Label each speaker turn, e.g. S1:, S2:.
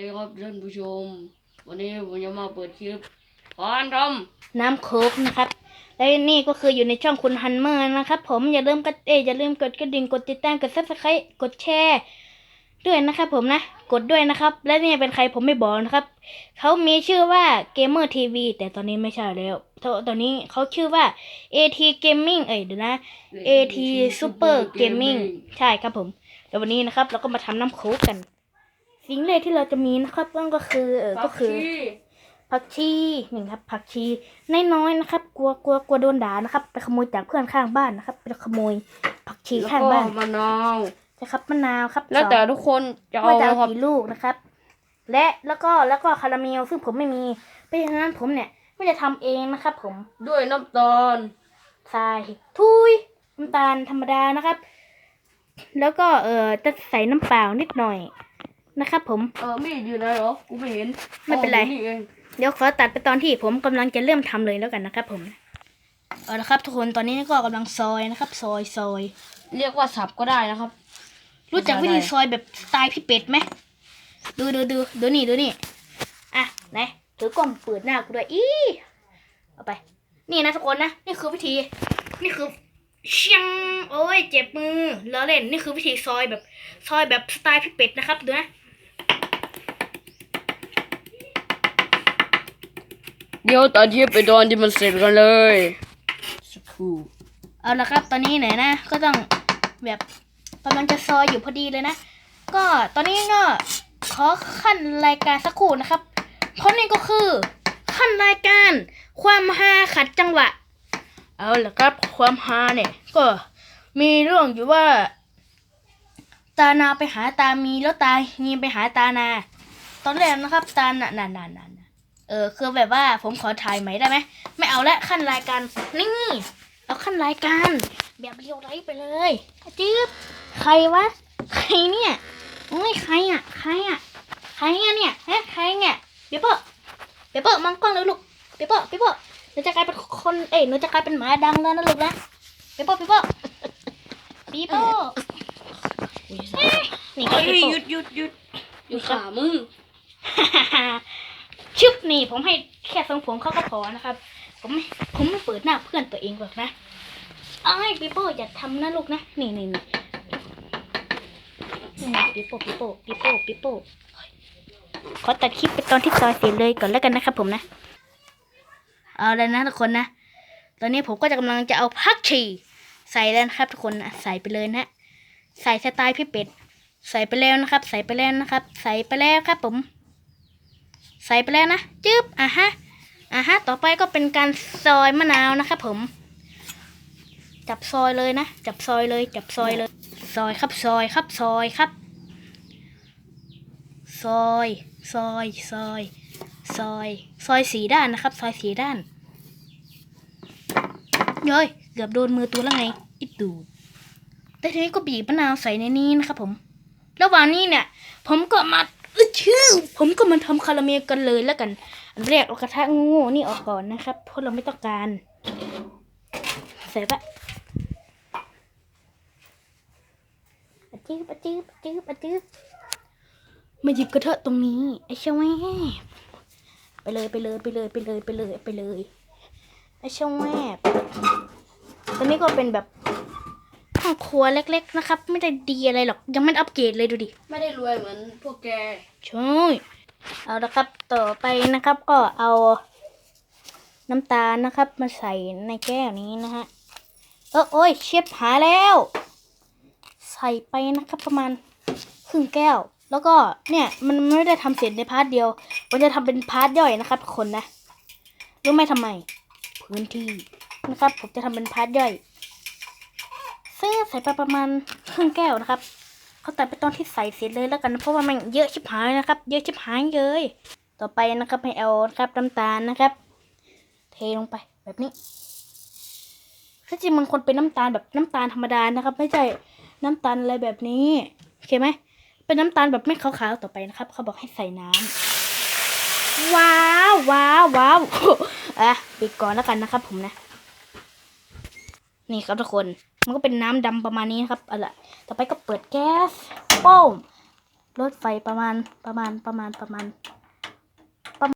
S1: ดีครับท่านผู้ชม วันนี้ผมจะมาเปิดคลิปพานท
S2: น้ำโค้กนะครับ และนี่ก็คืออยู่ในช่องคุณฮันเมอร์นะครับ ผมอย่าลืมกดเอยอย่าลืมกดกระดิ่งกดติดตามกดซับสไครต์กดแชร์ด้วยนะครับผมนะ กดด้วยนะครับ และนี่เป็นใครผมไม่บอกนะครับ เขามีชื่อว่า Gamer TV แต่ตอนนี้ไม่ใช่แล้วตอนนี้เขาชื่อว่า AT Gaming เอ้ยเดี๋ยวนะ AT Super Gaming ใช่ครับผม แล้ววันนี้นะครับเราก็มาทำน้ำโค้กกัน สิ่งแรกที่เราจะมีนะครับนั่นก็คือเออก็คือ ผักชีหนึ่งครับผักชีน้อยๆนะครับ กลัวกลัวกลัวโดนด่านะครับ ไปขโมยจากเพื่อนข้างบ้านนะครับ ไปขโมยผักชี
S1: แล้ว
S2: ข้าง
S1: ก็
S2: บ้าน
S1: มะนาว
S2: นะครับมะนาวครับ
S1: แล้วแต่
S2: สอง
S1: ทุกคนจะเอา
S2: ว่าจะเอา
S1: ครับ
S2: กี่ลูกนะครับ และแล้วก็แล้วก็คาราเมลซึ่งผมไม่มีเพราะฉะนั้นผมเนี่ยไม่จะทำเองนะครับ ผม
S1: ด้วยน้ำตาล
S2: ทรายทุยน้ำตาลธรรมดานะครับ แล้วก็เออจะใส่น้ำเปล่านิดหน่อย นะครับผม
S1: เออมีดอยู่ไหนเหรอ กูไม่เห็น
S2: ไม่เป็นไร
S1: อ๋ออยู่นี่เอง
S2: เดี๋ยวขอตัดไปตอนที่ผมกำลังจะเริ่มทำเลยแล้วกันนะครับผม เอาละครับทุกคนตอนนี้ก็กำลังซอยนะครับ ซอยซอย
S1: เรียกว่าสับก็ได้นะครับ
S2: รู้จักวิธีซอยแบบสไตล์พี่เป็ดไหมดูดูดูดูนี่ดูนี่อะไหนถือกล้องเปิดหน้ากูด้วยอีเอาไป นี่นะทุกคนนะนี่คือวิธี นี่คือเชียงโอ้ยเจ็บมือแล้วเล่นนี่คือวิธีซอยแบบ ซอยแบบสไตล์พี่เป็ดนะครับดูนะ
S1: เดี๋ยวตัดเทียบไปตอนที่มันเสร็จกันเลยสักครู่
S2: เอาละครับตอนนี้ไหนนะ ก็ต้องแบบกำลังจะซอยอยู่พอดีเลยนะ ก็ตอนนี้ก็ขอขั้นรายการสักครู่นะครับ เพราะนี่ก็คือ ขั้นรายการความฮาขัดจังหวะ เอาละครับความฮาเนี่ย ก็มีเรื่องอยู่ว่า ตานาไปหาตามีแล้วตามีไปหาตานา ตอนแรกนะครับ ตาน่ะน่ะน่ะน่ะน่ะ เออคือแบบว่าผมขอถ่ายใหม่ได้ไหมไม่เอาละขั้นรายการนี่เอาขั้นรายการแบบเรียวไรไปเลยจื๊บใครวะใครเนี่ยโอ้ยใครอะใครอะใครอะเนี่ยฮะใครเนี่ยเปเปอร์เปเปอร์มองกล้องเลยลูกเปเปอร์เปเปอร์หนูจะกลายเป็นคนเอ้ยหนูจะกลายเป็นหมาดังแล้วนะลูกนะเปเปอร์เปเปอร์เปเปอร์เอ๊ะนี่ก็
S1: เฮ้ย
S2: เปเปอ
S1: หยุ
S2: ร์
S1: ดหยุดหยุดหยุดขามึง
S2: ชึบนี่ผมให้แค่ทรงผมเขาก็พอนะครับ ผมไม่ผมไม่เปิดหน้าเพื่อนตัวเองหรอกนะไอ้ยปีโป้อย่าทำนะลูกนะนี่นี่นี่ปีโป้ปีโป้ปีโป้ปีโป้ขอตัดคลิปไปตอนที่ซอยเสร็จเลยก่อนแล้วกันนะครับผมนะ เอาแล้วนะทุกคนนะ ตอนนี้ผมก็จะกำลังจะเอาพักชีใส่แล้วนะครับ ทุกคนนะใส่ไปเลยนะใส่สไตล์พี่เป็ด ใส่ไปแล้วนะครับ ใส่ไปแล้วนะครับ ใส่ไปแล้วครับผม ส่ไปแล้วนะจึ๊บอะฮะอะฮะ ต่อไปก็เป็นการซอยมะนาวนะครับผม จับซอยเลยนะ จับซอยเลย จับซอยเลย ซอยครับซอยครับซอยครับ ซอย ซอย ซอย ซอย ซอยสีด้านนะครับ ซอยสีด้านเย้ยเกือบโดนมือตัวแล้วไงอิดดูดแต่ทีนี้ก็บีบมะนาวใส่ในนี้นะครับผม ระหว่างนี้เนี่ย ผมก็มา ชื่อ ผมก็มาทำคาราเมลกันเลยแล้วกันอันแรกเอากระทะโง่ๆนี่ออกก่อนนะครับ เพราะเราไม่ต้องการ ใส่ปะอะจืบอะจืบอะจืบอะจืบมาหยิบกระทะตรงนี้ไอ้เช่าแม่ไปเลยไปเลยไปเลยไปเลยไปเลยไปเลยไอ้เช่าแม่ตอนนี้ก็เป็นแบบ ครัวเล็ก ๆ นะครับ ไม่ได้ดีอะไรหรอก ยังไม่ได้อัปเกรดเลยดูดิ
S1: ไม่ได้รวยเหมือนพวกแก
S2: ใช่เอาละครับ ต่อไปนะครับ ก็เอาน้ำตาลนะครับ มาใส่ในแก้วนี้นะฮะ เออโอ้ยเชฟหาแล้ว ใส่ไปนะครับ ประมาณครึ่งแก้ว แล้วก็เนี่ยมันไม่ได้ทำเสร็จในพาร์ทเดียว มันจะทำเป็นพาร์ทย่อยนะครับทุกคนนะรู้ไหมทำไม พื้นที่นะครับ ผมจะทำเป็นพาร์ทย่อย ซึ่งใส่ไปประมาณครึ่งแก้วนะครับเขาตัดไปตอนที่ใส่เสร็จเลยแล้วกัน เพราะว่ามันเยอะชิบหายนะครับ เยอะชิบหายเลยต่อไปนะครับให้เอาครับน้ำตาลนะครับ เทลงไปแบบนี้ที่จริงมันควรเป็นน้ำตาลแบบน้ำตาลธรรมดานะครับ ไม่ใช่น้ำตาลอะไรแบบนี้โอเคไหมเป็นน้ำตาลแบบไม่ขาวๆต่อไปนะครับ เขาบอกให้ใส่น้ำว้าวว้าวว้าวอะปิดก่อนแล้วกันนะครับ ผมนะ นี่ครับทุกคน มันก็เป็นน้ำดำประมาณนี้ครับอะล่ะต่อไปก็เปิดแก๊สโป้มรถไฟประมาณประมาณประมาณประมาณ